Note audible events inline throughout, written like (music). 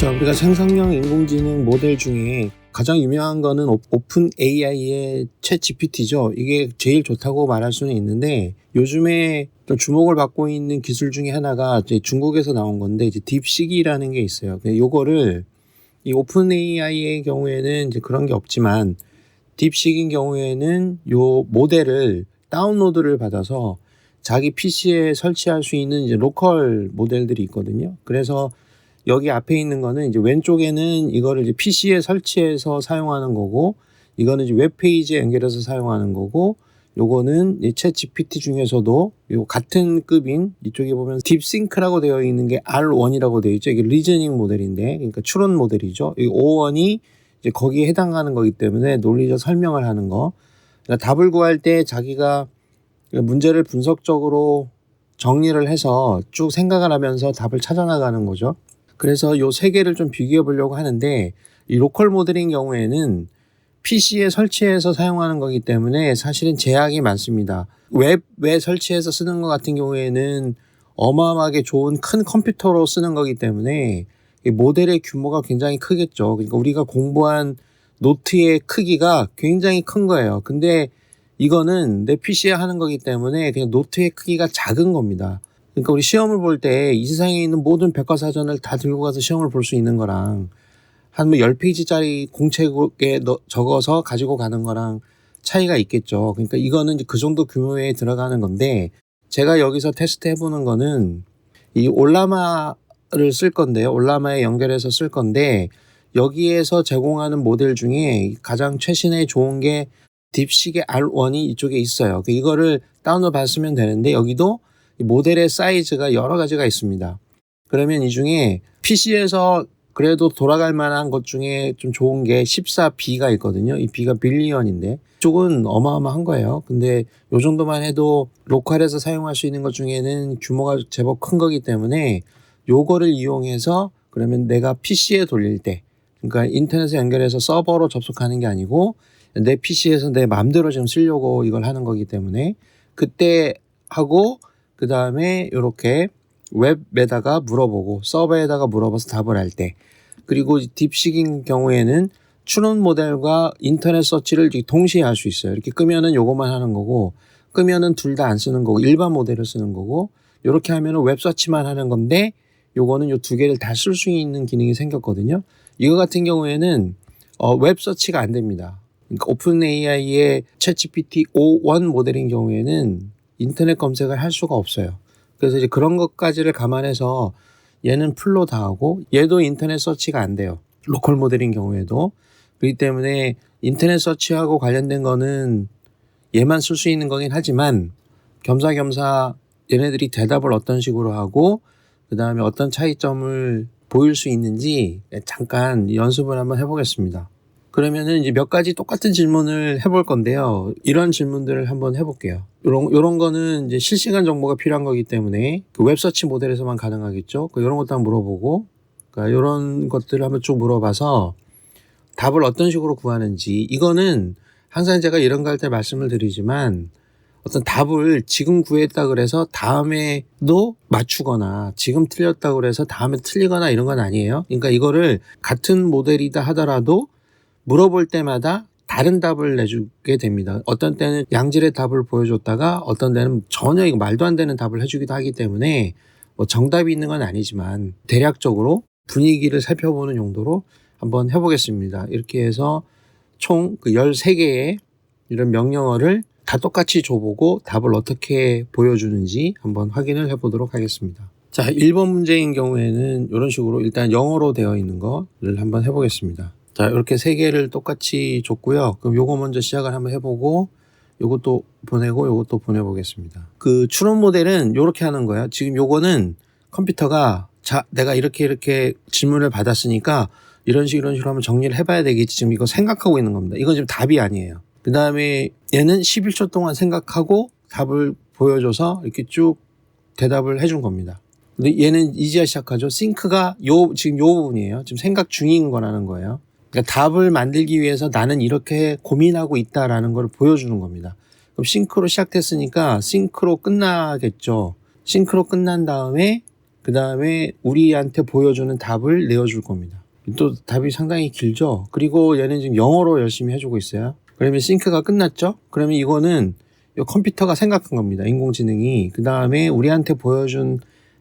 자, 우리가 생성형 인공지능 모델 중에 가장 유명한 거는 오- 오픈 AI의 챗 GPT죠. 이게 제일 좋다고 말할 수는 있는데 요즘에 또 주목을 받고 있는 기술 중에 하나가 이제 중국에서 나온 건데 이제 딥시기라는 게 있어요. 요거를 이 오픈 AI의 경우에는 이제 그런 게 없지만 딥시기인 경우에는 요 모델을 다운로드를 받아서 자기 PC에 설치할 수 있는 이제 로컬 모델들이 있거든요. 그래서 여기 앞에 있는 거는 이제 왼쪽에는 이거를 이제 PC에 설치해서 사용하는 거고, 이거는 이제 웹페이지에 연결해서 사용하는 거고, 요거는 이챗 GPT 중에서도 요 같은 급인 이쪽에 보면 딥싱크라고 되어 있는 게 R1이라고 되어 있죠. 이게 리저닝 모델인데, 그러니까 추론 모델이죠. 이 O1이 이제 거기에 해당하는 거기 때문에 논리적 설명을 하는 거. 그러니까 답을 구할 때 자기가 문제를 분석적으로 정리를 해서 쭉 생각을 하면서 답을 찾아나가는 거죠. 그래서 요 세 개를 좀 비교해 보려고 하는데 이 로컬 모델인 경우에는 PC에 설치해서 사용하는 거기 때문에 사실은 제약이 많습니다. 웹에 설치해서 쓰는 것 같은 경우에는 어마어마하게 좋은 큰 컴퓨터로 쓰는 거기 때문에 이 모델의 규모가 굉장히 크겠죠. 그러니까 우리가 공부한 노트의 크기가 굉장히 큰 거예요. 근데 이거는 내 PC에 하는 거기 때문에 그냥 노트의 크기가 작은 겁니다. 그러니까 우리 시험을 볼 때 이 세상에 있는 모든 백과사전을 다 들고 가서 시험을 볼 수 있는 거랑 한뭐 10페이지짜리 공책에 넣- 적어서 가지고 가는 거랑 차이가 있겠죠. 그러니까 이거는 그 정도 규모에 들어가는 건데 제가 여기서 테스트 해보는 거는 이 올라마를 쓸 건데요. 올라마에 연결해서 쓸 건데 여기에서 제공하는 모델 중에 가장 최신의 좋은 게 딥식의 R1이 이쪽에 있어요. 그 이거를 다운로드 받으면 되는데 여기도 이 모델의 사이즈가 여러 가지가 있습니다. 그러면 이 중에 PC에서 그래도 돌아갈 만한 것 중에 좀 좋은 게 14B가 있거든요. 이 B가 빌리언인데 이쪽은 어마어마한 거예요. 근데 요 정도만 해도 로컬에서 사용할 수 있는 것 중에는 규모가 제법 큰 거기 때문에 요거를 이용해서 그러면 내가 PC에 돌릴 때 그러니까 인터넷에 연결해서 서버로 접속하는 게 아니고 내 PC에서 내 마음대로 지금 쓰려고 이걸 하는 거기 때문에 그때 하고 그 다음에 이렇게 웹에다가 물어보고 서버에다가 물어봐서 답을 할 때 그리고 딥식인 경우에는 추론 모델과 인터넷 서치를 동시에 할 수 있어요. 이렇게 끄면은 요것만 하는 거고 끄면은 둘 다 안 쓰는 거고 일반 모델을 쓰는 거고 이렇게 하면은 웹 서치만 하는 건데 요거는 요 두 개를 다 쓸 수 있는 기능이 생겼거든요. 이거 같은 경우에는 어, 웹 서치가 안 됩니다. 그러니까 오픈 AI의 챗GPT 5.1 모델인 경우에는 인터넷 검색을 할 수가 없어요. 그래서 이제 그런 것까지를 감안해서 얘는 풀로 다 하고 얘도 인터넷 서치가 안 돼요. 로컬 모델인 경우에도. 그렇기 때문에 인터넷 서치하고 관련된 거는 얘만 쓸 수 있는 거긴 하지만 겸사겸사 얘네들이 대답을 어떤 식으로 하고 그 다음에 어떤 차이점을 보일 수 있는지 잠깐 연습을 한번 해보겠습니다. 그러면은 이제 몇 가지 똑같은 질문을 해볼 건데요. 이런 질문들을 한번 해볼게요. 요런, 요런 거는 이제 실시간 정보가 필요한 거기 때문에 그 웹서치 모델에서만 가능하겠죠. 그 요런 것도 한번 물어보고, 그러니까 요런 것들을 한번 쭉 물어봐서 답을 어떤 식으로 구하는지, 이거는 항상 제가 이런 거 할 때 말씀을 드리지만 어떤 답을 지금 구했다 그래서 다음에도 맞추거나 지금 틀렸다 그래서 다음에 틀리거나 이런 건 아니에요. 그러니까 이거를 같은 모델이다 하더라도 물어볼 때마다 다른 답을 내주게 됩니다. 어떤 때는 양질의 답을 보여줬다가 어떤 때는 전혀 말도 안 되는 답을 해주기도 하기 때문에 뭐 정답이 있는 건 아니지만 대략적으로 분위기를 살펴보는 용도로 한번 해보겠습니다. 이렇게 해서 총 그 13개의 이런 명령어를 다 똑같이 줘보고 답을 어떻게 보여주는지 한번 확인을 해보도록 하겠습니다. 자, 1번 문제인 경우에는 이런 식으로 일단 영어로 되어 있는 거를 한번 해보겠습니다. 자, 이렇게 세 개를 똑같이 줬고요. 그럼 요거 먼저 시작을 한번 해보고 요것도 보내고 요것도 보내보겠습니다. 그 추론 모델은 요렇게 하는 거예요. 지금 요거는 컴퓨터가 자, 내가 이렇게 이렇게 질문을 받았으니까 이런 식 이런 식으로 하면 정리를 해봐야 되겠지. 지금 이거 생각하고 있는 겁니다. 이건 지금 답이 아니에요. 그 다음에 얘는 11초 동안 생각하고 답을 보여줘서 이렇게 쭉 대답을 해준 겁니다. 근데 얘는 이제야 시작하죠. 싱크가 요, 지금 요 부분이에요. 지금 생각 중인 거라는 거예요. 그러니까 답을 만들기 위해서 나는 이렇게 고민하고 있다라는 걸 보여주는 겁니다. 그럼 싱크로 시작됐으니까 싱크로 끝나겠죠. 싱크로 끝난 다음에 그그 다음에 우리한테 보여주는 답을 내어줄 겁니다. 또 답이 상당히 길죠. 그리고 얘는 지금 영어로 열심히 해주고 있어요. 그러면 싱크가 끝났죠? 그러면 이거는 이 컴퓨터가 생각한 겁니다. 인공지능이. 그 다음에 우리한테 보여준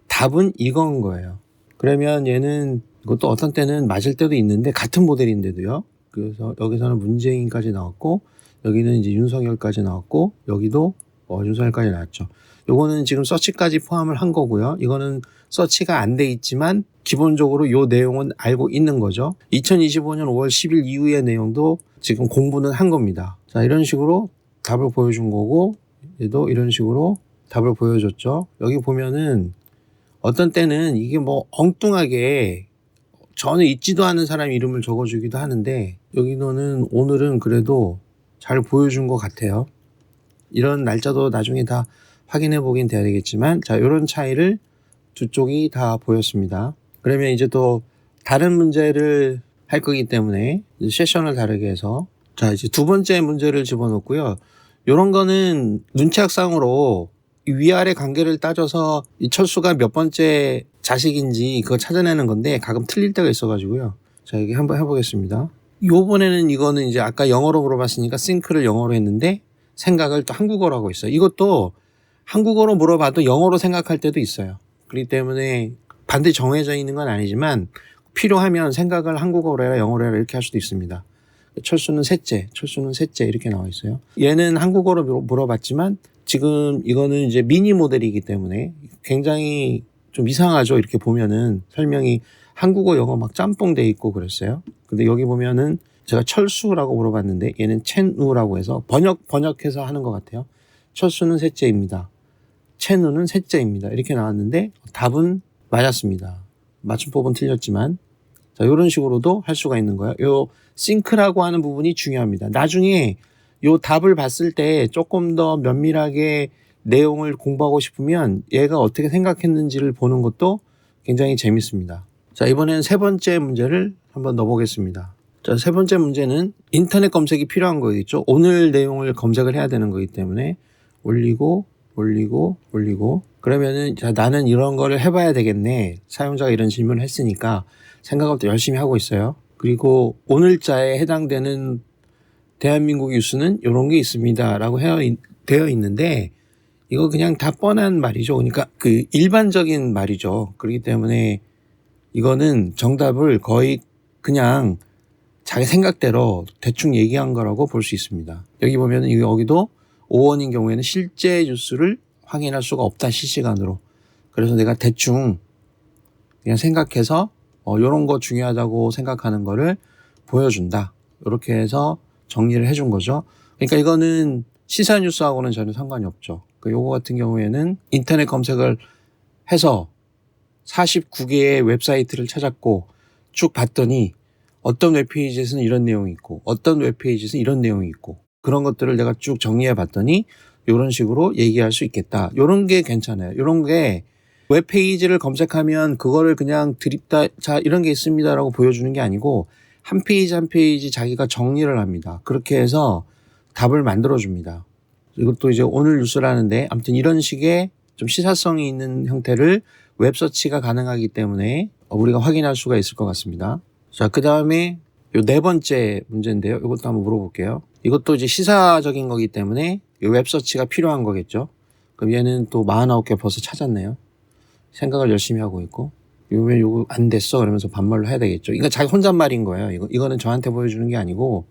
답은 이건 거예요. 그러면 얘는 이것도 어떤 때는 맞을 때도 있는데 같은 모델인데도요. 그래서 여기서는 문재인까지 나왔고 여기는 이제 윤석열까지 나왔고 여기도 어, 윤석열까지 나왔죠. 요거는 지금 서치까지 포함을 한 거고요. 이거는 서치가 안 돼 있지만 기본적으로 요 내용은 알고 있는 거죠. 2025년 5월 10일 이후의 내용도 지금 공부는 한 겁니다. 자, 이런 식으로 답을 보여준 거고 얘도 이런 식으로 답을 보여줬죠. 여기 보면은 어떤 때는 이게 뭐 엉뚱하게 전혀 있지도 않은 사람 이름을 적어주기도 하는데 여기는 오늘은 그래도 잘 보여준 것 같아요. 이런 날짜도 나중에 다 확인해 보긴 돼야 되겠지만 자 이런 차이를 두 쪽이 다 보였습니다. 그러면 이제 또 다른 문제를 할 거기 때문에 세션을 다르게 해서 자 이제 두 번째 문제를 집어넣고요. 이런 거는 눈치학상으로 위아래 관계를 따져서 이 철수가 몇 번째 자식인지 그거 찾아내는 건데 가끔 틀릴 때가 있어가지고요. 자 여기 한번 해보겠습니다. 요번에는 이거는 이제 아까 영어로 물어봤으니까 싱크를 영어로 했는데 생각을 또 한국어로 하고 있어요. 이것도 한국어로 물어봐도 영어로 생각할 때도 있어요. 그렇기 때문에 반드시 정해져 있는 건 아니지만 필요하면 생각을 한국어로 해라 영어로 해라 이렇게 할 수도 있습니다. 철수는 셋째, 철수는 셋째 이렇게 나와 있어요. 얘는 한국어로 물어- 물어봤지만 지금 이거는 이제 미니 모델이기 때문에 굉장히 좀 이상하죠. 이렇게 보면은 설명이 한국어 영어 막 짬뽕 돼 있고 그랬어요. 근데 여기 보면은 제가 철수라고 물어봤는데 얘는 첸우라고 해서 번역 번역해서 하는 것 같아요. 철수는 셋째입니다. 첸우는 셋째입니다. 이렇게 나왔는데 답은 맞았습니다. 맞춤법은 틀렸지만 자 이런 식으로도 할 수가 있는 거예요. 요 싱크라고 하는 부분이 중요합니다. 나중에 요 답을 봤을 때 조금 더 면밀하게 내용을 공부하고 싶으면 얘가 어떻게 생각했는지를 보는 것도 굉장히 재밌습니다. 자, 이번엔 세 번째 문제를 한번 넣어보겠습니다. 자, 세 번째 문제는 인터넷 검색이 필요한 거겠죠. 오늘 내용을 검색을 해야 되는 거기 때문에 올리고, 올리고, 올리고. 그러면은, 자, 나는 이런 거를 해봐야 되겠네. 사용자가 이런 질문을 했으니까 생각을 또 열심히 하고 있어요. 그리고 오늘자에 해당되는 대한민국 뉴스는 이런 게 있습니다. 라고 되어 있는데, 이거 그냥 다 뻔한 말이죠. 그러니까 그 일반적인 말이죠. 그렇기 때문에 이거는 정답을 거의 그냥 자기 생각대로 대충 얘기한 거라고 볼 수 있습니다. 여기 보면은 여기도 5원인 경우에는 실제 뉴스를 확인할 수가 없다 실시간으로. 그래서 내가 대충 그냥 생각해서 어 요런 거 중요하다고 생각하는 거를 보여준다. 이렇게 해서 정리를 해준 거죠. 그러니까 이거는 시사 뉴스하고는 전혀 상관이 없죠. 그 요거 같은 경우에는 인터넷 검색을 해서 49개의 웹사이트를 찾았고 쭉 봤더니 어떤 웹페이지에서는 이런 내용이 있고 어떤 웹페이지에서는 이런 내용이 있고 그런 것들을 내가 쭉 정리해 봤더니 이런 식으로 얘기할 수 있겠다. 이런 게 괜찮아요. 이런 게 웹페이지를 검색하면 그거를 그냥 드립다 자 이런 게 있습니다라고 보여주는 게 아니고 한 페이지 한 페이지 자기가 정리를 합니다. 그렇게 해서 답을 만들어 줍니다. 이것도 이제 오늘 뉴스라는데 아무튼 이런 식의 좀 시사성이 있는 형태를 웹서치가 가능하기 때문에 우리가 확인할 수가 있을 것 같습니다. 자, 그 다음에 요 네 번째 문제인데요. 이것도 한번 물어볼게요. 이것도 이제 시사적인 거기 때문에 이 웹서치가 필요한 거겠죠. 그럼 얘는 또 49개 벌써 찾았네요. 생각을 열심히 하고 있고. 요왜 요거 안 됐어? 그러면서 반말로 해야 되겠죠. 이거 자기 혼잣말인 거예요. 이거, 이거는 저한테 보여주는 게 아니고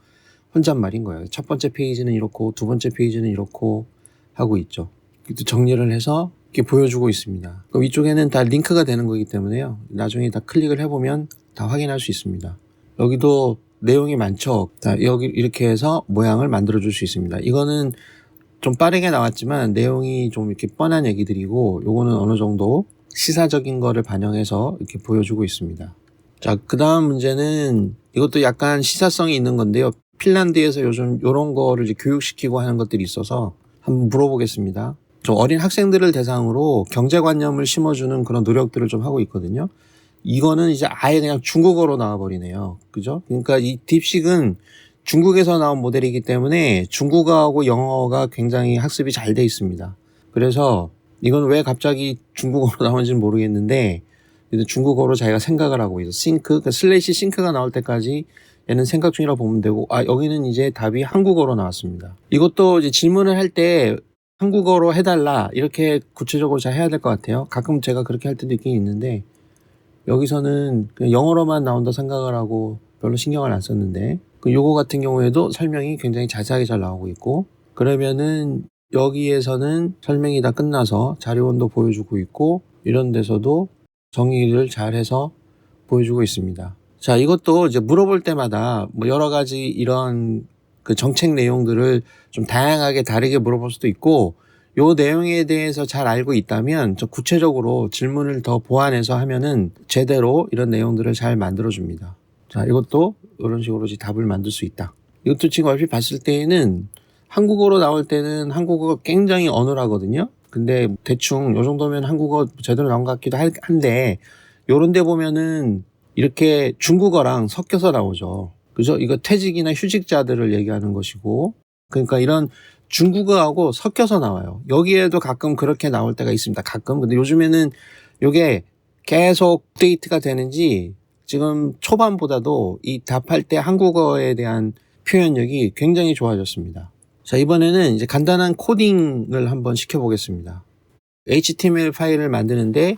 혼잣말인 거예요. 첫 번째 페이지는 이렇고 두 번째 페이지는 이렇고 하고 있죠. 또 정리를 해서 이렇게 보여주고 있습니다. 그럼 이쪽에는 다 링크가 되는 거기 때문에요. 나중에 다 클릭을 해보면 다 확인할 수 있습니다. 여기도 내용이 많죠. 자, 여기 이렇게 해서 모양을 만들어 줄 수 있습니다. 이거는 좀 빠르게 나왔지만 내용이 좀 이렇게 뻔한 얘기들이고 요거는 어느 정도 시사적인 거를 반영해서 이렇게 보여주고 있습니다. 자, 그 다음 문제는 이것도 약간 시사성이 있는 건데요. 핀란드에서 요즘 요런 거를 이제 교육시키고 하는 것들이 있어서 한번 물어보겠습니다. 좀 어린 학생들을 대상으로 경제관념을 심어주는 그런 노력들을 좀 하고 있거든요. 이거는 이제 아예 그냥 중국어로 나와버리네요. 그죠? 그러니까 이 딥식은 중국에서 나온 모델이기 때문에 중국어하고 영어가 굉장히 학습이 잘 돼 있습니다. 그래서 이건 왜 갑자기 중국어로 (laughs) 나온지는 모르겠는데 중국어로 자기가 생각을 하고 있어. 싱크, 그러니까 슬래시 싱크가 나올 때까지 얘는 생각 중이라고 보면 되고, 아, 여기는 이제 답이 한국어로 나왔습니다. 이것도 이제 질문을 할 때 한국어로 해달라, 이렇게 구체적으로 잘 해야 될 것 같아요. 가끔 제가 그렇게 할 때도 있긴 있는데, 여기서는 영어로만 나온다 생각을 하고 별로 신경을 안 썼는데, 그 요거 같은 경우에도 설명이 굉장히 자세하게 잘 나오고 있고, 그러면은 여기에서는 설명이 다 끝나서 자료원도 보여주고 있고, 이런 데서도 정의를 잘 해서 보여주고 있습니다. 자, 이것도 이제 물어볼 때마다 뭐 여러 가지 이런 그 정책 내용들을 좀 다양하게 다르게 물어볼 수도 있고, 요 내용에 대해서 잘 알고 있다면 좀 구체적으로 질문을 더 보완해서 하면은 제대로 이런 내용들을 잘 만들어 줍니다. 자, 이것도 이런 식으로 답을 만들 수 있다. 이것도 지금 얼핏 봤을 때에는 한국어로 나올 때는 한국어가 굉장히 어눌하거든요. 근데 대충 요 정도면 한국어 제대로 나온 것 같기도 할- 한데 요런 데 보면은 이렇게 중국어랑 섞여서 나오죠. 그죠? 이거 퇴직이나 휴직자들을 얘기하는 것이고 그러니까 이런 중국어하고 섞여서 나와요. 여기에도 가끔 그렇게 나올 때가 있습니다. 가끔. 근데 요즘에는 요게 계속 업데이트가 되는지 지금 초반보다도 이 답할 때 한국어에 대한 표현력이 굉장히 좋아졌습니다. 자, 이번에는 이제 간단한 코딩을 한번 시켜보겠습니다. HTML 파일을 만드는데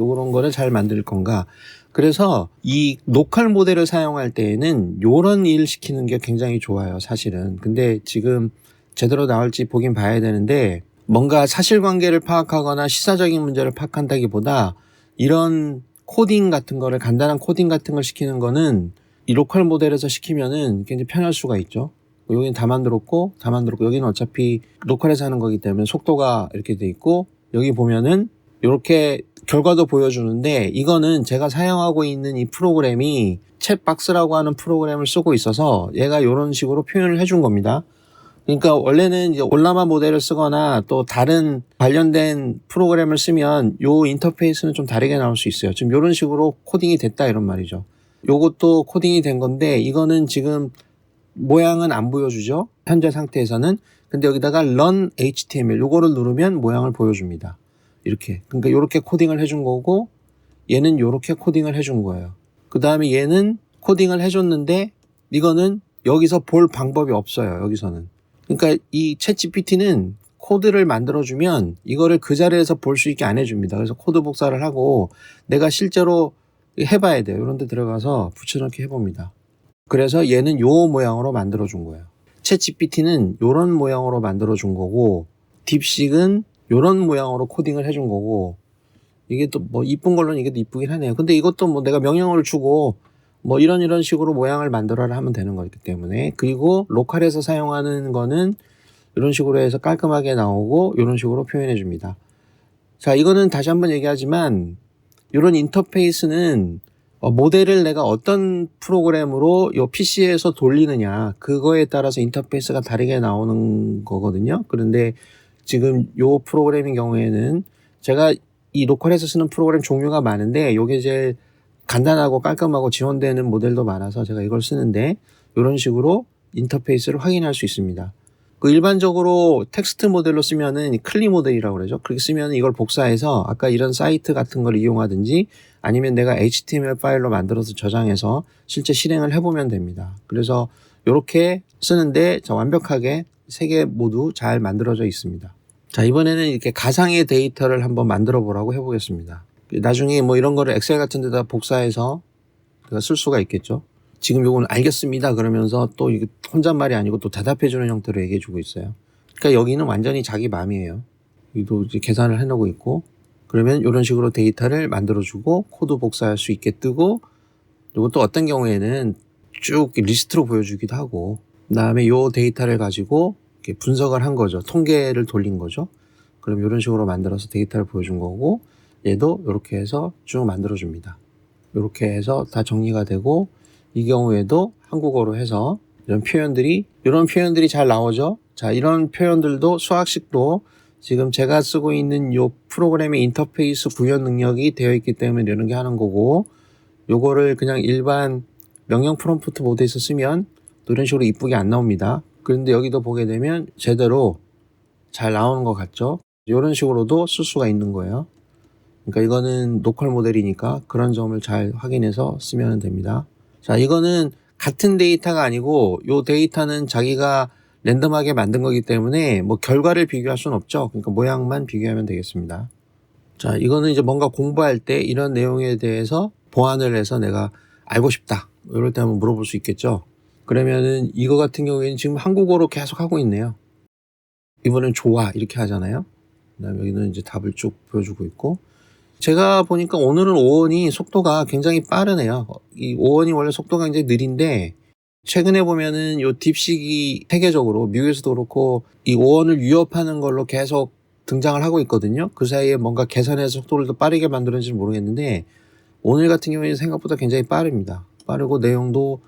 요런 거를 잘 만들 건가. 그래서 이 로컬 모델을 사용할 때에는 요런 일 시키는 게 굉장히 좋아요, 사실은. 근데 지금 제대로 나올지 보긴 봐야 되는데 뭔가 사실관계를 파악하거나 시사적인 문제를 파악한다기보다 이런 코딩 같은 거를 간단한 코딩 같은 걸 시키는 거는 이 로컬 모델에서 시키면은 굉장히 편할 수가 있죠. 여기는 다 만들었고 다 만들었고 여기는 어차피 로컬에서 하는 거기 때문에 속도가 이렇게 돼 있고 여기 보면은 이렇게 결과도 보여주는데 이거는 제가 사용하고 있는 이 프로그램이 챗박스라고 하는 프로그램을 쓰고 있어서 얘가 이런 식으로 표현을 해준 겁니다. 그러니까 원래는 이제 올라마 모델을 쓰거나 또 다른 관련된 프로그램을 쓰면 요 인터페이스는 좀 다르게 나올 수 있어요. 지금 이런 식으로 코딩이 됐다 이런 말이죠. 요것도 코딩이 된 건데 이거는 지금 모양은 안 보여주죠. 현재 상태에서는. 근데 여기다가 run html 요거를 누르면 모양을 보여줍니다. 이렇게. 그러니까 이렇게 코딩을 해준 거고 얘는 이렇게 코딩을 해준 거예요. 그 다음에 얘는 코딩을 해줬는데 이거는 여기서 볼 방법이 없어요. 여기서는. 그러니까 이 챗GPT는 코드를 만들어주면 이거를 그 자리에서 볼 수 있게 안 해줍니다. 그래서 코드 복사를 하고 내가 실제로 해봐야 돼요. 이런 데 들어가서 붙여넣기 해봅니다. 그래서 얘는 요 모양으로 만들어준 거예요. 챗GPT는 요런 모양으로 만들어준 거고 딥식은 요런 모양으로 코딩을 해준 거고 이게 또 뭐 이쁜 걸로는 이게 또 이쁘긴 하네요. 근데 이것도 뭐 내가 명령어를 주고 뭐 이런 이런 식으로 모양을 만들어라 하면 되는 거기 때문에 그리고 로컬에서 사용하는 거는 이런 식으로 해서 깔끔하게 나오고 이런 식으로 표현해 줍니다. 자, 이거는 다시 한번 얘기하지만 이런 인터페이스는 어, 모델을 내가 어떤 프로그램으로 요 PC에서 돌리느냐 그거에 따라서 인터페이스가 다르게 나오는 거거든요. 그런데 지금 요 프로그램인 경우에는 제가 이 로컬에서 쓰는 프로그램 종류가 많은데 요게 제일 간단하고 깔끔하고 지원되는 모델도 많아서 제가 이걸 쓰는데 이런 식으로 인터페이스를 확인할 수 있습니다. 그 일반적으로 텍스트 모델로 쓰면은 이 클리 모델이라고 그러죠. 그렇게 쓰면 이걸 복사해서 아까 이런 사이트 같은 걸 이용하든지 아니면 내가 HTML 파일로 만들어서 저장해서 실제 실행을 해보면 됩니다. 그래서 이렇게 쓰는데 저 완벽하게 세 개 모두 잘 만들어져 있습니다. 자, 이번에는 이렇게 가상의 데이터를 한번 만들어 보라고 해보겠습니다. 나중에 뭐 이런 거를 엑셀 같은 데다 복사해서 쓸 수가 있겠죠. 지금 요거는 알겠습니다. 그러면서 또 이게 혼잣말이 아니고 또 대답해주는 형태로 얘기해주고 있어요. 그러니까 여기는 완전히 자기 마음이에요. 여기도 이제 계산을 해놓고 있고, 그러면 이런 식으로 데이터를 만들어주고 코드 복사할 수 있게 뜨고, 또 어떤 경우에는 쭉 리스트로 보여주기도 하고, 그 다음에 요 데이터를 가지고 분석을 한 거죠. 통계를 돌린 거죠. 그럼 이런 식으로 만들어서 데이터를 보여준 거고, 얘도 이렇게 해서 쭉 만들어줍니다. 이렇게 해서 다 정리가 되고, 이 경우에도 한국어로 해서 이런 표현들이 이런 표현들이 잘 나오죠. 자, 이런 표현들도 수학식도 지금 제가 쓰고 있는 요 프로그램의 인터페이스 구현 능력이 되어 있기 때문에 이런 게 하는 거고 요거를 그냥 일반 명령 프롬프트 모드에서 쓰면 또 이런 식으로 이쁘게 안 나옵니다. 그런데 여기도 보게 되면 제대로 잘 나오는 것 같죠? 이런 식으로도 쓸 수가 있는 거예요. 그러니까 이거는 로컬 모델이니까 그런 점을 잘 확인해서 쓰면 됩니다. 자, 이거는 같은 데이터가 아니고 요 데이터는 자기가 랜덤하게 만든 거기 때문에 뭐 결과를 비교할 수는 없죠. 그러니까 모양만 비교하면 되겠습니다. 자, 이거는 이제 뭔가 공부할 때 이런 내용에 대해서 보완을 해서 내가 알고 싶다. 이럴 때 한번 물어볼 수 있겠죠. 그러면은 이거 같은 경우에는 지금 한국어로 계속 하고 있네요. 이번엔 좋아 이렇게 하잖아요. 그다음에 여기는 이제 답을 쭉 보여주고 있고 제가 보니까 오늘은 5원이 속도가 굉장히 빠르네요. 이 5원이 원래 속도가 굉장히 느린데 최근에 보면은 요 딥식이 세계적으로 미국에서도 그렇고 이 5원을 위협하는 걸로 계속 등장을 하고 있거든요. 그 사이에 뭔가 계산해서 속도를 더 빠르게 만들었는지 모르겠는데 오늘 같은 경우에는 생각보다 굉장히 빠릅니다. 빠르고 내용도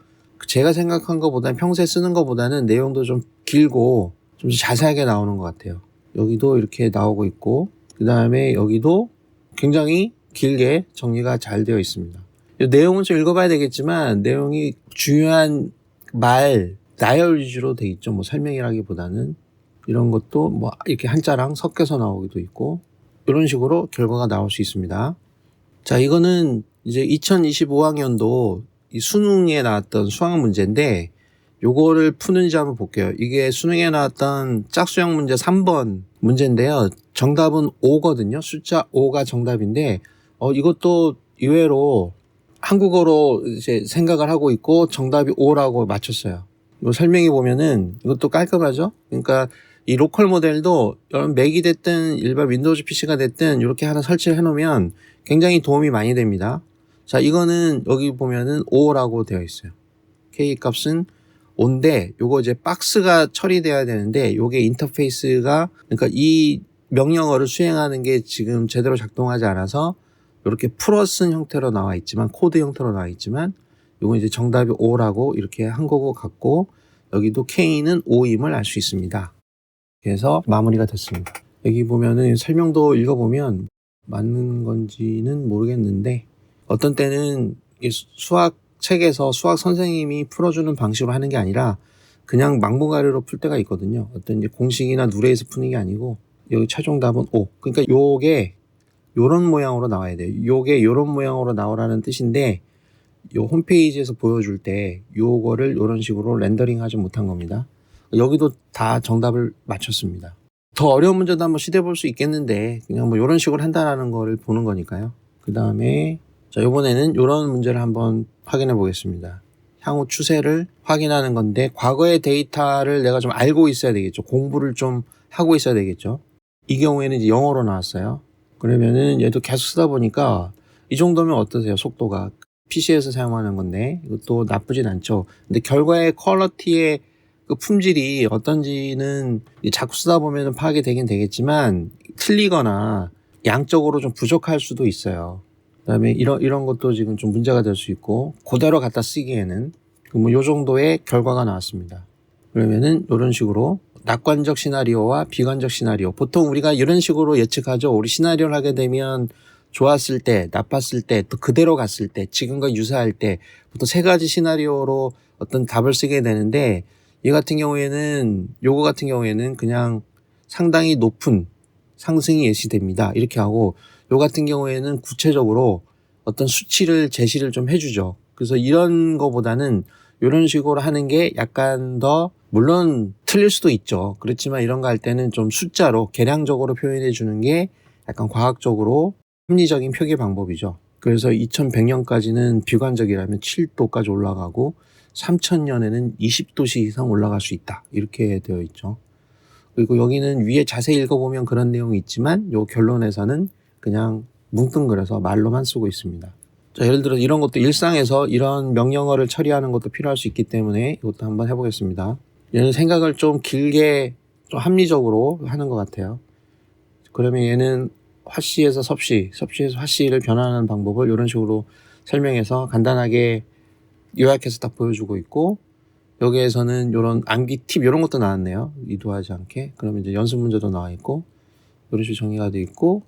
제가 생각한 것보다는 평소에 쓰는 것보다는 내용도 좀 길고 좀 자세하게 나오는 것 같아요. 여기도 이렇게 나오고 있고 그 다음에 여기도 굉장히 길게 정리가 잘 되어 있습니다. 이 내용은 좀 읽어봐야 되겠지만 내용이 중요한 말 나열 위주로 돼 있죠. 뭐 설명이라기보다는 이런 것도 뭐 이렇게 한자랑 섞여서 나오기도 있고 이런 식으로 결과가 나올 수 있습니다. 자, 이거는 이제 2025학년도 이 수능에 나왔던 수학 문제인데 요거를 푸는지 한번 볼게요. 이게 수능에 나왔던 짝수형 문제 3번 문제인데요. 정답은 5거든요. 숫자 5가 정답인데 어 이것도 의외로 한국어로 이제 생각을 하고 있고 정답이 5라고 맞췄어요. 이거 설명해 보면은 이것도 깔끔하죠. 그러니까 이 로컬 모델도 여러분 맥이 됐든 일반 윈도우즈 PC가 됐든 이렇게 하나 설치를 해놓으면 굉장히 도움이 많이 됩니다. 자, 이거는 여기 보면은 5라고 되어 있어요. K 값은 5인데 요거 이제 박스가 처리돼야 되는데 요게 인터페이스가 그러니까 이 명령어를 수행하는 게 지금 제대로 작동하지 않아서 이렇게 쓴 형태로 나와 있지만 코드 형태로 나와 있지만 요건 이제 정답이 5라고 이렇게 한 거고 같고 여기도 K는 5임을 알 수 있습니다. 그래서 마무리가 됐습니다. 여기 보면은 설명도 읽어보면 맞는 건지는 모르겠는데 어떤 때는 수학 책에서 수학 선생님이 풀어주는 방식으로 하는 게 아니라 그냥 막무가내로 풀 때가 있거든요. 어떤 이제 공식이나 누레에서 푸는 게 아니고 여기 최종 답은 5. 그러니까 요게 요런 모양으로 나와야 돼요. 요게 요런 모양으로 나오라는 뜻인데 요 홈페이지에서 보여줄 때 요거를 요런 식으로 렌더링 하지 못한 겁니다. 여기도 다 정답을 맞췄습니다. 더 어려운 문제도 한번 시도해 볼 수 있겠는데 그냥 뭐 이런 식으로 한다라는 거를 보는 거니까요. 그 다음에 자 이번에는 이런 문제를 한번 확인해 보겠습니다. 향후 추세를 확인하는 건데 과거의 데이터를 내가 좀 알고 있어야 되겠죠. 공부를 좀 하고 있어야 되겠죠. 이 경우에는 이제 영어로 나왔어요. 그러면은 얘도 계속 쓰다 보니까 이 정도면 어떠세요? 속도가 PC에서 사용하는 건데 이것도 나쁘진 않죠. 근데 결과의 퀄러티의 그 품질이 어떤지는 자꾸 쓰다 보면 파악이 되긴 되겠지만 틀리거나 양적으로 좀 부족할 수도 있어요. 그다음에 이런 이런 것도 지금 좀 문제가 될 수 있고 그대로 갖다 쓰기에는 뭐요 정도의 결과가 나왔습니다. 그러면은 이런 식으로 낙관적 시나리오와 비관적 시나리오 보통 우리가 이런 식으로 예측하죠. 우리 시나리오를 하게 되면 좋았을 때, 나빴을 때, 또 그대로 갔을 때, 지금과 유사할 때 보통 세 가지 시나리오로 어떤 답을 쓰게 되는데 이 같은 경우에는 요거 같은 경우에는 그냥 상당히 높은 상승이 예시됩니다. 이렇게 하고 요 같은 경우에는 구체적으로 어떤 수치를 제시를 좀 해주죠. 그래서 이런 거보다는 이런 식으로 하는 게 약간 더 물론 틀릴 수도 있죠. 그렇지만 이런 거 할 때는 좀 숫자로 계량적으로 표현해 주는 게 약간 과학적으로 합리적인 표기 방법이죠. 그래서 2100년까지는 비관적이라면 7도까지 올라가고 3000년에는 20도씨 이상 올라갈 수 있다. 이렇게 되어 있죠. 그리고 여기는 위에 자세히 읽어보면 그런 내용이 있지만 요 결론에서는 그냥 뭉뚱그려서 말로만 쓰고 있습니다. 자, 예를 들어 이런 것도 일상에서 이런 명령어를 처리하는 것도 필요할 수 있기 때문에 이것도 한번 해보겠습니다. 얘는 생각을 좀 길게 좀 합리적으로 하는 것 같아요. 그러면 얘는 화씨에서 섭씨, 섭씨에서 화씨를 변화하는 방법을 이런 식으로 설명해서 간단하게 요약해서 딱 보여주고 있고 여기에서는 이런 암기 팁 이런 것도 나왔네요. 이도하지 않게. 그러면 이제 연습 문제도 나와 있고 이런 식으로 정리가 돼 있고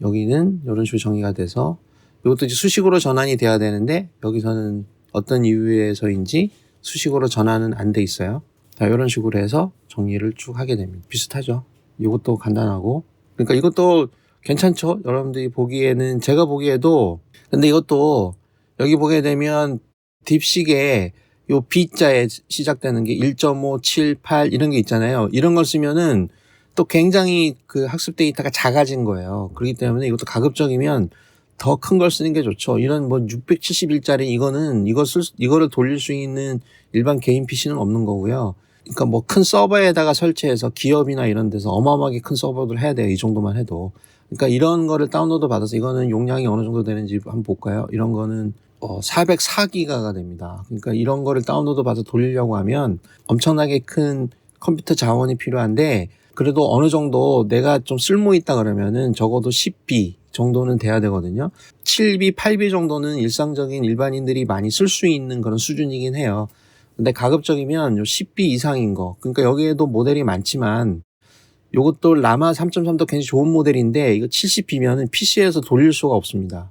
여기는 이런 식으로 정리가 돼서 이것도 이제 수식으로 전환이 돼야 되는데 여기서는 어떤 이유에서인지 수식으로 전환은 안 돼 있어요. 자, 이런 식으로 해서 정리를 쭉 하게 됩니다. 비슷하죠. 이것도 간단하고. 그러니까 이것도 괜찮죠? 여러분들이 보기에는 제가 보기에도 근데 이것도 여기 보게 되면 딥식에 요 B자에 시작되는 게 1.5, 7, 8 이런 게 있잖아요. 이런 걸 쓰면은 또 굉장히 그 학습 데이터가 작아진 거예요. 그렇기 때문에 이것도 가급적이면 더 큰 걸 쓰는 게 좋죠. 이런 뭐 671짜리 이거는 이거 쓸, 이거를 돌릴 수 있는 일반 개인 PC는 없는 거고요. 그러니까 뭐 큰 서버에다가 설치해서 기업이나 이런 데서 어마어마하게 큰 서버를 해야 돼요. 이 정도만 해도. 그러니까 이런 거를 다운로드 받아서 이거는 용량이 어느 정도 되는지 한번 볼까요? 이런 거는 어 404기가가 됩니다. 그러니까 이런 거를 다운로드 받아서 돌리려고 하면 엄청나게 큰 컴퓨터 자원이 필요한데 그래도 어느 정도 내가 좀 쓸모 있다 그러면은 적어도 10B 정도는 돼야 되거든요. 7B, 8B 정도는 일상적인 일반인들이 많이 쓸 수 있는 그런 수준이긴 해요. 근데 가급적이면 요 10B 이상인 거. 그러니까 여기에도 모델이 많지만 요것도 라마 3.3도 굉장히 좋은 모델인데 이거 70B면은 PC에서 돌릴 수가 없습니다.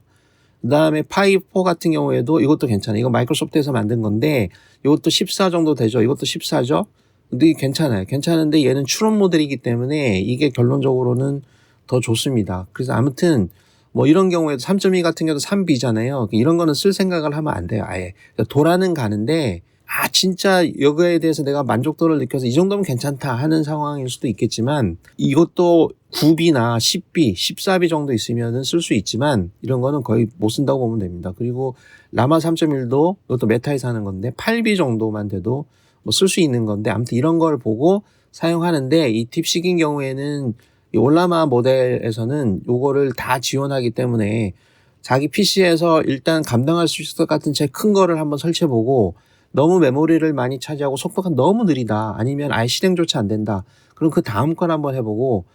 그 다음에 파이 4 같은 경우에도 이것도 괜찮아요. 이거 마이크로소프트에서 만든 건데 이것도 14 정도 되죠. 이것도 14죠. 근데 괜찮아요. 괜찮은데 얘는 추론 모델이기 때문에 이게 결론적으로는 더 좋습니다. 그래서 아무튼 뭐 이런 경우에도 3.2 같은 경우도 3B잖아요. 이런 거는 쓸 생각을 하면 안 돼요. 아예. 그러니까 도라는 가는데 아 진짜 여기에 대해서 내가 만족도를 느껴서 이 정도면 괜찮다 하는 상황일 수도 있겠지만 이것도 9B나 10B, 14B 정도 있으면은 쓸 수 있지만 이런 거는 거의 못 쓴다고 보면 됩니다. 그리고 라마 3.1도 이것도 메타에서 하는 건데 8B 정도만 돼도 뭐 쓸 수 있는 건데 아무튼 이런 걸 보고 사용하는데 이 팁식인 경우에는 이 올라마 모델에서는 요거를 다 지원하기 때문에 자기 PC에서 일단 감당할 수 있을 것 같은 제일 큰 거를 한번 설치해 보고 너무 메모리를 많이 차지하고 속도가 너무 느리다 아니면 아예 실행조차 안 된다. 그럼 그 다음 걸 한번 해보고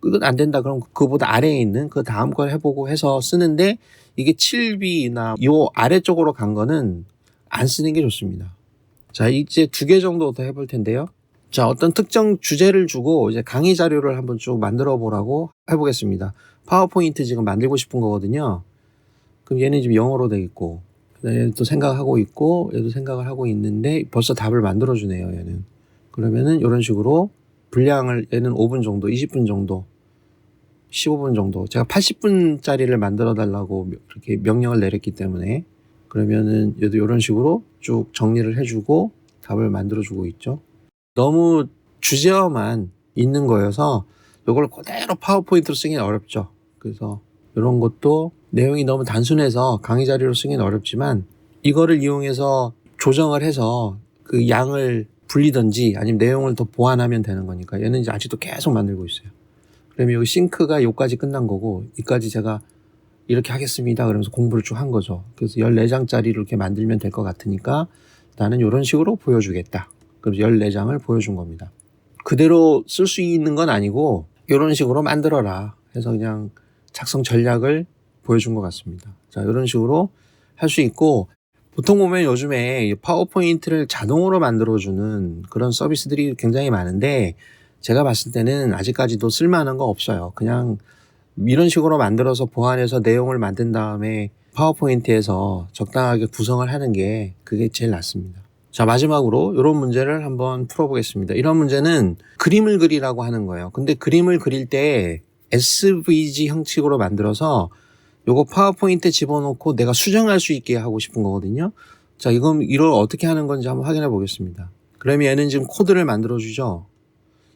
그건 안 된다. 그럼 그보다 아래에 있는 그 다음 걸 해보고 해서 쓰는데 이게 7B나 요 아래쪽으로 간 거는 안 쓰는 게 좋습니다 자 이제 두 개 정도 더 해볼 텐데요. 자 어떤 특정 주제를 주고 이제 강의 자료를 한번 쭉 만들어 보라고 해보겠습니다. 파워포인트 지금 만들고 싶은 거거든요. 그럼 얘는 지금 영어로 돼 있고 얘도 생각하고 있고 얘도 생각을 하고 있는데 벌써 답을 만들어 주네요 얘는. 그러면은 이런 식으로 분량을 얘는 5분 정도 20분 정도 15분 정도 제가 80분짜리를 만들어 달라고 이렇게 명령을 내렸기 때문에 그러면은 얘도 이런 식으로 쭉 정리를 해주고 답을 만들어 주고 있죠 너무 주제어만 있는 거여서 이걸 그대로 파워포인트로 쓰기는 어렵죠 그래서 이런 것도 내용이 너무 단순해서 강의 자료로 쓰기는 어렵지만 이거를 이용해서 조정을 해서 그 양을 불리든지 아니면 내용을 더 보완하면 되는 거니까 얘는 이제 아직도 계속 만들고 있어요. 그러면 여기 싱크가 여기까지 끝난 거고 이까지 제가 이렇게 하겠습니다. 그러면서 공부를 쭉 한 거죠. 그래서 14장짜리를 이렇게 만들면 될 것 같으니까 나는 이런 식으로 보여주겠다. 그래서 14장을 보여준 겁니다. 그대로 쓸 수 있는 건 아니고 이런 식으로 만들어라 해서 그냥 작성 전략을 보여준 것 같습니다. 자, 이런 식으로 할 수 있고, 보통 보면 요즘에 파워포인트를 자동으로 만들어주는 그런 서비스들이 굉장히 많은데, 제가 봤을 때는 아직까지도 쓸만한 거 없어요. 그냥 이런 식으로 만들어서 보완해서 내용을 만든 다음에 파워포인트에서 적당하게 구성을 하는 게 그게 제일 낫습니다. 자, 마지막으로 이런 문제를 한번 풀어보겠습니다. 이런 문제는 그림을 그리라고 하는 거예요. 근데 그림을 그릴 때 SVG 형식으로 만들어서 요거 파워포인트에 집어넣고 내가 수정할 수 있게 하고 싶은 거거든요. 자, 이건 이걸 어떻게 하는 건지 한번 확인해 보겠습니다. 그러면 얘는 지금 코드를 만들어 주죠.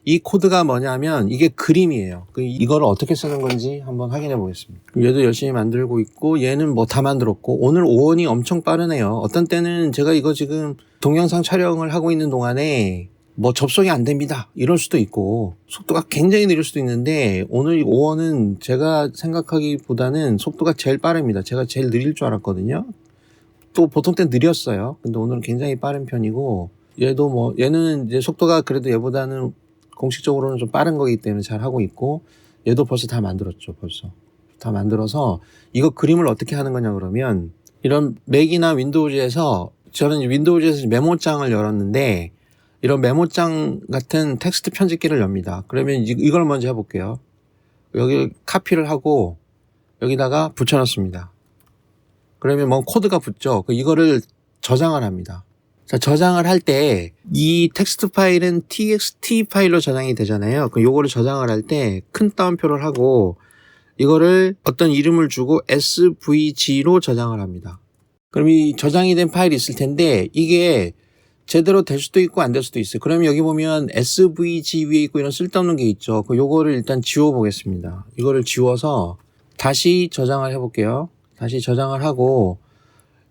이 코드가 뭐냐면 이게 그림이에요. 그 이거를 어떻게 쓰는 건지 한번 확인해 보겠습니다. 얘도 열심히 만들고 있고 얘는 뭐 다 만들었고 오늘 오원이 엄청 빠르네요. 어떤 때는 제가 이거 지금 동영상 촬영을 하고 있는 동안에 뭐 접속이 안 됩니다. 이럴 수도 있고 속도가 굉장히 느릴 수도 있는데 오늘 이 5원은 제가 생각하기보다는 속도가 제일 빠릅니다. 제가 제일 느릴 줄 알았거든요. 또 보통 땐 느렸어요. 근데 오늘은 굉장히 빠른 편이고 얘도 뭐 얘는 이제 속도가 그래도 얘보다는 공식적으로는 좀 빠른 거기 때문에 잘 하고 있고 얘도 벌써 다 만들었죠. 벌써 다 만들어서 이거 그림을 어떻게 하는 거냐 그러면 이런 맥이나 윈도우즈에서 저는 윈도우즈에서 메모장을 열었는데 이런 메모장 같은 텍스트 편집기를 엽니다. 그러면 이걸 먼저 해볼게요. 여기 카피를 하고 여기다가 붙여넣습니다. 그러면 뭐 코드가 붙죠. 그 이거를 저장을 합니다. 자, 저장을 할 때 이 텍스트 파일은 txt 파일로 저장이 되잖아요. 그 요거를 저장을 할 때 큰 따옴표를 하고 이거를 어떤 이름을 주고 SVG로 저장을 합니다. 그럼 이 저장이 된 파일이 있을 텐데 이게 제대로 될 수도 있고 안 될 수도 있어요. 그러면 여기 보면 SVG 위에 있고 이런 쓸데없는 게 있죠. 그 요거를 일단 지워 보겠습니다. 이거를 지워서 다시 저장을 해 볼게요. 다시 저장을 하고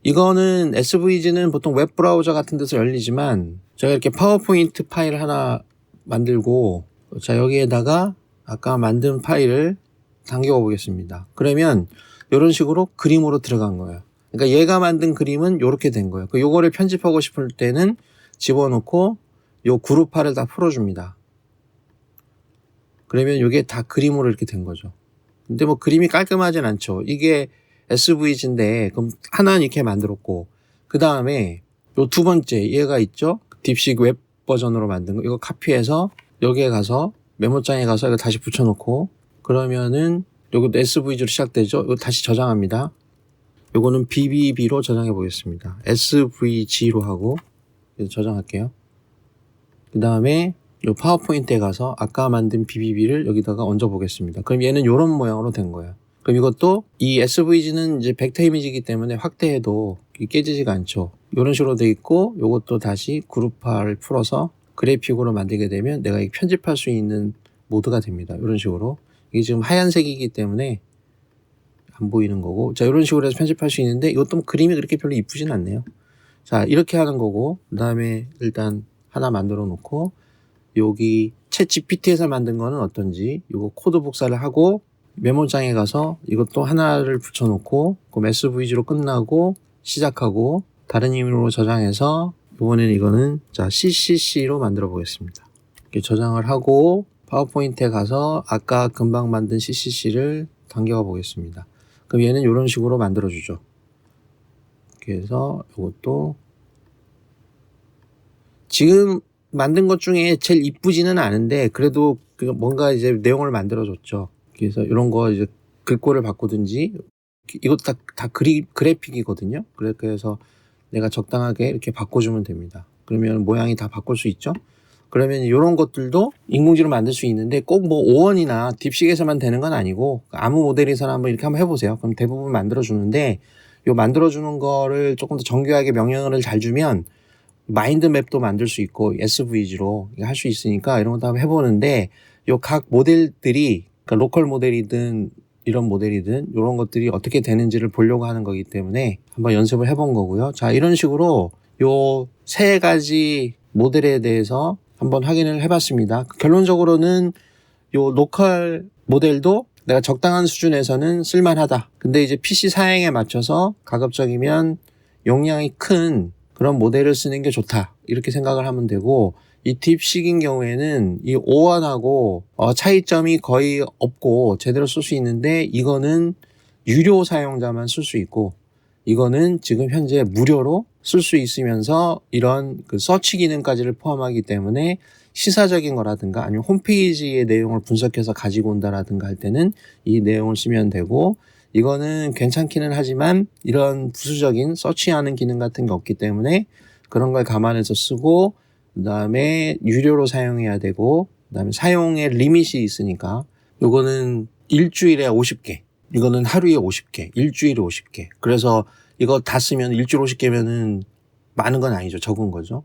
이거는 SVG는 보통 웹 브라우저 같은 데서 열리지만 제가 이렇게 파워포인트 파일 하나 만들고 자 여기에다가 아까 만든 파일을 당겨 보겠습니다. 그러면 이런 식으로 그림으로 들어간 거예요. 그러니까 얘가 만든 그림은 이렇게 된 거예요. 그 요거를 편집하고 싶을 때는 집어넣고 요 그룹화를 다 풀어줍니다. 그러면 이게 다 그림으로 이렇게 된 거죠. 근데 뭐 그림이 깔끔하진 않죠. 이게 SVG인데 그럼 하나는 이렇게 만들었고 그 다음에 요 두 번째 얘가 있죠. 딥식 웹 버전으로 만든 거 이거 카피해서 여기에 가서 메모장에 가서 이거 다시 붙여놓고 그러면은 요것도 SVG로 시작되죠. 이거 다시 저장합니다. 요거는 BBB로 저장해 보겠습니다. SVG로 하고 저장할게요. 그 다음에 요 파워포인트에 가서 아까 만든 BBB를 여기다가 얹어 보겠습니다. 그럼 얘는 이런 모양으로 된 거예요. 그럼 이것도 이 SVG는 이제 벡터 이미지이기 때문에 확대해도 깨지지가 않죠. 이런 식으로 돼 있고 요것도 다시 그룹화를 풀어서 그래픽으로 만들게 되면 내가 편집할 수 있는 모드가 됩니다. 이런 식으로 이게 지금 하얀색이기 때문에 안 보이는 거고 자 이런 식으로 해서 편집할 수 있는데 이것도 뭐 그림이 그렇게 별로 이쁘진 않네요. 자 이렇게 하는 거고 그 다음에 일단 하나 만들어 놓고 여기 챗 GPT에서 만든 거는 어떤지 이거 코드 복사를 하고 메모장에 가서 이것도 하나를 붙여놓고 그럼 SVG로 끝나고 시작하고 다른 이름으로 저장해서 이번에는 이거는 자 CCC로 만들어 보겠습니다. 이렇게 저장을 하고 파워포인트에 가서 아까 금방 만든 CCC를 당겨가 보겠습니다. 그럼 얘는 이런 식으로 만들어 주죠. 이렇게 해서 이것도 지금 만든 것 중에 제일 이쁘지는 않은데 그래도 그 뭔가 이제 내용을 만들어 줬죠. 그래서 이런 거 이제 글꼴을 바꾸든지 이것도 다, 다 그리, 그래픽이거든요. 그래서 내가 적당하게 이렇게 바꿔주면 됩니다. 그러면 모양이 다 바꿀 수 있죠. 그러면 이런 것들도 인공지로 만들 수 있는데 꼭뭐 5원이나 딥식에서만 되는 건 아니고 아무 모델에서나 한번 이렇게 한번 해보세요. 그럼 대부분 만들어주는데 요 만들어주는 거를 조금 더 정교하게 명령어를 잘 주면 마인드맵도 만들 수 있고 SVG로 할 수 있으니까 이런 것도 한번 해보는데 요 각 모델들이 그러니까 로컬 모델이든 이런 모델이든 이런 것들이 어떻게 되는지를 보려고 하는 거기 때문에 한번 연습을 해본 거고요. 자 이런 식으로 요 세 가지 모델에 대해서 한번 확인을 해봤습니다. 결론적으로는 요 로컬 모델도 내가 적당한 수준에서는 쓸만하다. 근데 이제 PC 사양에 맞춰서 가급적이면 용량이 큰 그런 모델을 쓰는 게 좋다. 이렇게 생각을 하면 되고 이 딥식인 경우에는 이 오원하고 어, 차이점이 거의 없고 제대로 쓸 수 있는데 이거는 유료 사용자만 쓸 수 있고 이거는 지금 현재 무료로 쓸 수 있으면서 이런 그 서치 기능까지를 포함하기 때문에 시사적인 거라든가 아니면 홈페이지의 내용을 분석해서 가지고 온다라든가 할 때는 이 내용을 쓰면 되고 이거는 괜찮기는 하지만 이런 부수적인 서치하는 기능 같은 게 없기 때문에 그런 걸 감안해서 쓰고 그 다음에 유료로 사용해야 되고 그 다음에 사용의 리밋이 있으니까 요거는 일주일에 50개 이거는 하루에 50개 일주일에 50개 그래서 이거 다 쓰면 일주일 50개면은 많은 건 아니죠 적은 거죠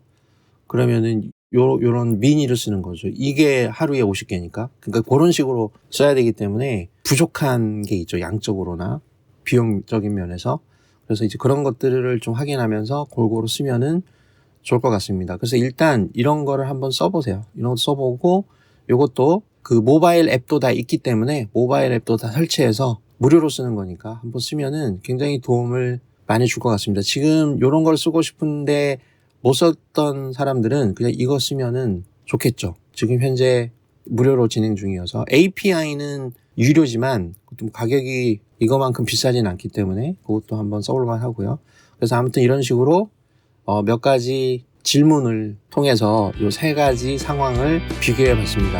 그러면은 요, 요런 미니를 쓰는 거죠. 이게 하루에 50개니까. 그러니까 그런 식으로 써야 되기 때문에 부족한 게 있죠. 양적으로나 비용적인 면에서. 그래서 이제 그런 것들을 좀 확인하면서 골고루 쓰면은 좋을 것 같습니다. 그래서 일단 이런 거를 한번 써보세요. 이런 거 써보고 요것도 그 모바일 앱도 다 있기 때문에 모바일 앱도 다 설치해서 무료로 쓰는 거니까 한번 쓰면은 굉장히 도움을 많이 줄 것 같습니다. 지금 요런 걸 쓰고 싶은데 못 썼던 사람들은 그냥 이거 쓰면은 좋겠죠. 지금 현재 무료로 진행 중이어서 API는 유료지만 좀 가격이 이거만큼 비싸진 않기 때문에 그것도 한번 써볼만 하고요. 그래서 아무튼 이런 식으로 어, 몇 가지 질문을 통해서 이 세 가지 상황을 비교해 봤습니다.